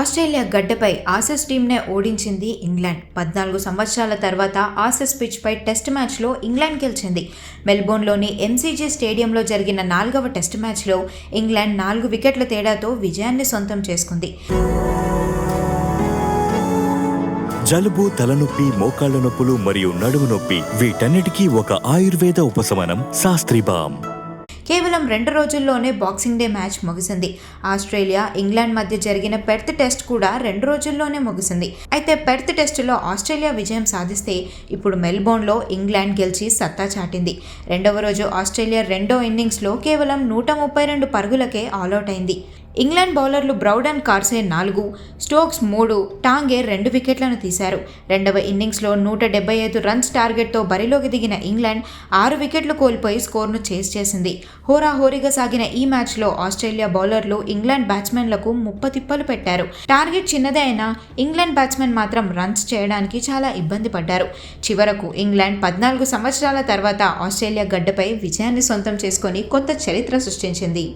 Australia గడ్డపై ఆసెస్ టీంనే ఓడించింది England. పద్నాలుగు సంవత్సరాల తర్వాత ఆసెస్ పిచ్పై టెస్ట్ మ్యాచ్లో ఇంగ్లాండ్ గెలిచింది. మెల్బోర్న్లోని ఎంసీజీ స్టేడియంలో జరిగిన నాలుగవ టెస్ట్ మ్యాచ్లో ఇంగ్లాండ్ నాలుగు వికెట్ల తేడాతో విజయాన్ని సొంతం చేసుకుంది. జలుబు తలనొప్పి మోకాళ్ళ నొప్పులు మరియు నడుము నొప్పి వీటన్నిటికీ ఒక ఆయుర్వేద ఉపశమనం శాస్త్రీబామ్ కేవలం రెండు రోజుల్లోనే బాక్సింగ్ డే మ్యాచ్ ముగిసింది. ఆస్ట్రేలియా ఇంగ్లాండ్ మధ్య జరిగిన పెర్త్ టెస్ట్ కూడా రెండు రోజుల్లోనే ముగిసింది. అయితే పెర్త్ టెస్టులో ఆస్ట్రేలియా విజయం సాధిస్తే ఇప్పుడు మెల్బోర్న్లో ఇంగ్లాండ్ గెలిచి సత్తా చాటింది. రెండవ రోజు ఆస్ట్రేలియా రెండో ఇన్నింగ్స్లో కేవలం నూట ముప్పై రెండు పరుగులకే ఆలౌట్ అయింది. ఇంగ్లాండ్ బౌలర్లు బ్రౌడన్ కార్సే నాలుగు స్టోక్స్ మూడు టాంగే రెండు వికెట్లను తీశారు. రెండవ ఇన్నింగ్స్లో నూట డెబ్బై ఐదు రన్స్ టార్గెట్తో బరిలోకి దిగిన ఇంగ్లాండ్ ఆరు వికెట్లు కోల్పోయి స్కోర్ను చేస్ చేసింది. హోరాహోరీగా సాగిన ఈ మ్యాచ్లో ఆస్ట్రేలియా బౌలర్లు ఇంగ్లాండ్ బ్యాట్స్మెన్లకు ముప్పతిప్పలు పెట్టారు. టార్గెట్ చిన్నదే అయినా ఇంగ్లాండ్ బ్యాట్స్మెన్ మాత్రం రన్స్ చేయడానికి చాలా ఇబ్బంది పడ్డారు. చివరకు ఇంగ్లాండ్ పద్నాలుగు సంవత్సరాల తర్వాత ఆస్ట్రేలియా గడ్డపై విజయాన్ని సొంతం చేసుకొని కొత్త చరిత్ర సృష్టించింది.